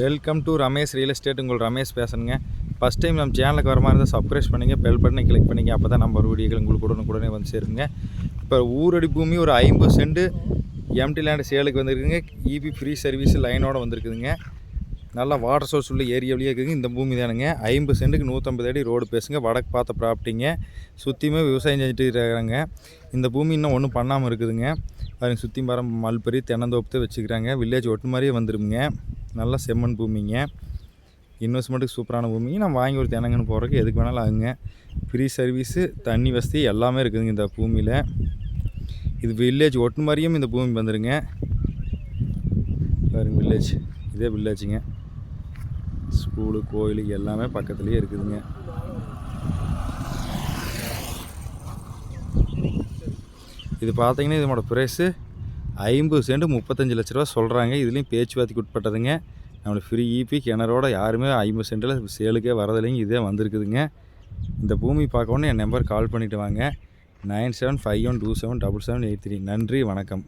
Welcome to Ramesh real estate உங்கள் Ramesh பேசணுங்க. First time நம்ம சேனலுக்கு வர மாதிரி இருந்தால் சப்ஸ்கிரைப் பண்ணிங்க. பெல் பட்டனை கிளிக் பண்ணிங்க. அப்போ தான் நம்ம வீடியோக்கள் உங்களுக்கு உடனே உடனே வந்து சேருங்க. இப்போ ஊரடி பூமி ஒரு ஐம்பது சென்ட் எம்டி லேண்ட் சேலுக்கு வந்திருக்குங்க. இபி ஃப்ரீ சர்வீஸ் லைனோடு வந்திருக்குதுங்க. நல்லா வாட்டர் சோர்ஸ் உள்ள ஏரியாவிலேயே இருக்குதுங்க. இந்த பூமி தானுங்க. ஐம்பது சென்ட்டுக்கு நூற்றம்பது அடி ரோடு பேசுங்க. வடக்கு பார்த்த ப்ராப்பர்ட்டிங்க சுற்றியுமே விவசாயம் செஞ்சுட்டு இருக்கிறாங்க. இந்த பூமி இன்னும் ஒன்றும் பண்ணாமல் இருக்குதுங்க. அதுங்க சுற்றி மரம் மல்பெரி தென்னந்தோப்பு வச்சுக்கிறாங்க. வில்லேஜ் ஒட்டு மாதிரியே வந்துருங்க நல்லா செம்மண் பூமிங்க. இன்வெஸ்ட்மெண்ட்டுக்கு சூப்பரான பூமி நம்ம வாங்கி ஒரு தென்னங்கன்னு போகிறதுக்கு எதுக்கு வேணாலும் ஆகுங்க ஃப்ரீ சர்வீஸு தண்ணி வசதி எல்லாமே இருக்குதுங்க இந்த பூமியில். இது வில்லேஜ் ஒட்டு மாதிரியும் இந்த பூமி வந்துடுங்க பாருங்க வில்லேஜ் இதே வில்லேஜுங்க ஸ்கூலு கோயில் எல்லாமே பக்கத்துலேயே இருக்குதுங்க. இது பார்த்தீங்கன்னா இதனோட ப்ரைஸு ஐம்பது சென்ட் முப்பத்தஞ்சு லட்ச ரூபா சொல்கிறாங்க இதுலேயும் பேச்சுவார்த்தைக்கு உட்பட்டதுங்க. நம்மளுக்கு ஃப்ரீ ஈபி கிணறோட யாருமே ஐம்பது சென்ட்டில் சேலுக்கே வரதில்லைங்க. இதே வந்திருக்குதுங்க. இந்த பூமி பார்க்கணுன்னு என் நம்பர் கால் பண்ணிவிட்டு வாங்க. Nine seven five one two seven double seven eight three. நன்றி வணக்கம்.